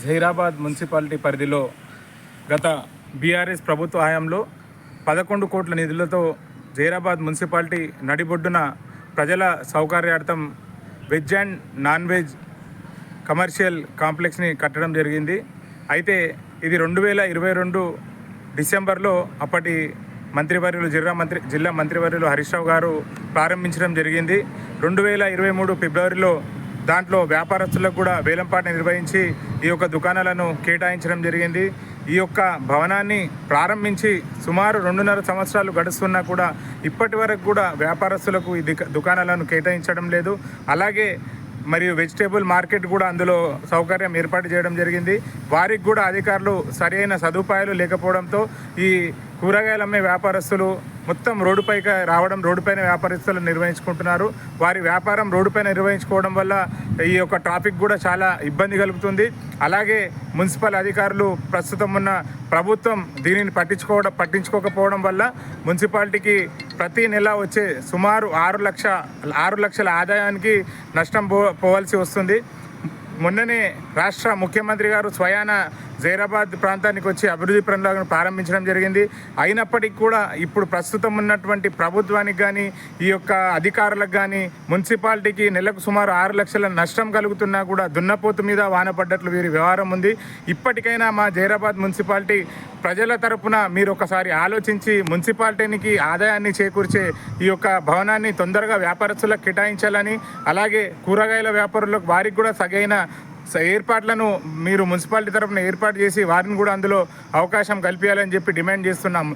Zaheerabad municipality పరిధిలో గత BRS ప్రభుత్వ హయాంలో పదకొండు కోట్ల నిధులతో జహీరాబాద్ మున్సిపాలిటీ నడిబొడ్డున ప్రజల సౌకర్యార్థం veg and non veg commercial కాంప్లెక్స్ని కట్టడం జరిగింది. అయితే ఇది రెండు వేల ఇరవై రెండు డిసెంబర్లో అప్పటి మంత్రివర్యులు జిల్లా మంత్రి జిల్లా మంత్రివర్యులు హరీష్ రావు గారు ప్రారంభించడం జరిగింది. రెండు వేల ఇరవై మూడు ఫిబ్రవరిలో దాంట్లో వ్యాపారస్తులకు కూడా వేలంపాట నిర్వహించి ఈ యొక్క దుకాణాలను కేటాయించడం జరిగింది. ఈ యొక్క భవనాన్ని ప్రారంభించి సుమారు రెండున్నర సంవత్సరాలు గడుస్తున్నా కూడా ఇప్పటి వరకు కూడా వ్యాపారస్తులకు ఈ దుకాణాలను కేటాయించడం లేదు. అలాగే మరియు వెజిటేబుల్ మార్కెట్ కూడా అందులో సౌకర్యం ఏర్పాటు చేయడం జరిగింది. వారికి కూడా అధికారులు సరైన సదుపాయాలు లేకపోవడంతో ఈ కూరగాయలు అమ్మే వ్యాపారస్తులు మొత్తం రోడ్డుపైకి రావడం రోడ్డుపైన వ్యాపారస్తులు నిర్వహించుకుంటున్నారు. వారి వ్యాపారం రోడ్డుపైన నిర్వహించుకోవడం వల్ల ఈ యొక్క ట్రాఫిక్ కూడా చాలా ఇబ్బంది కలుగుతుంది. అలాగే మున్సిపల్ అధికారులు ప్రస్తుతం ఉన్న ప్రభుత్వం దీనిని పట్టించుకోవడం పట్టించుకోకపోవడం వల్ల మున్సిపాలిటీకి ప్రతి నెల వచ్చే సుమారు ఆరు లక్ష ఆరు లక్షల ఆదాయానికి నష్టం పో పోవాల్సి వస్తుంది. మొన్ననే రాష్ట్ర ముఖ్యమంత్రి గారు స్వయాన జైరాబాద్ ప్రాంతానికి వచ్చి అభివృద్ధి పనులను ప్రారంభించడం జరిగింది. అయినప్పటికీ కూడా ఇప్పుడు ప్రస్తుతం ఉన్నటువంటి ప్రభుత్వానికి కానీ ఈ యొక్క అధికారులకు కానీ మున్సిపాలిటీకి నెలకు సుమారు ఆరు లక్షల నష్టం కలుగుతున్నా కూడా దున్నపోతు మీద వాన పడ్డట్లు వీరి వ్యవహారం ఉంది. ఇప్పటికైనా మా జైరాబాద్ మున్సిపాలిటీ ప్రజల తరపున మీరు ఒకసారి ఆలోచించి మున్సిపాలిటీకి ఆదాయాన్ని చేకూర్చే ఈ యొక్క భవనాన్ని తొందరగా వ్యాపారస్తులకు కేటాయించాలని అలాగే కూరగాయల వ్యాపారులకు వారికి కూడా సగైన ఏర్పాట్లను మీరు మున్సిపాలిటీ తరపున ఏర్పాటు చేసి వారిని కూడా అందులో అవకాశం కల్పించాలని చెప్పి డిమాండ్ చేస్తున్నాం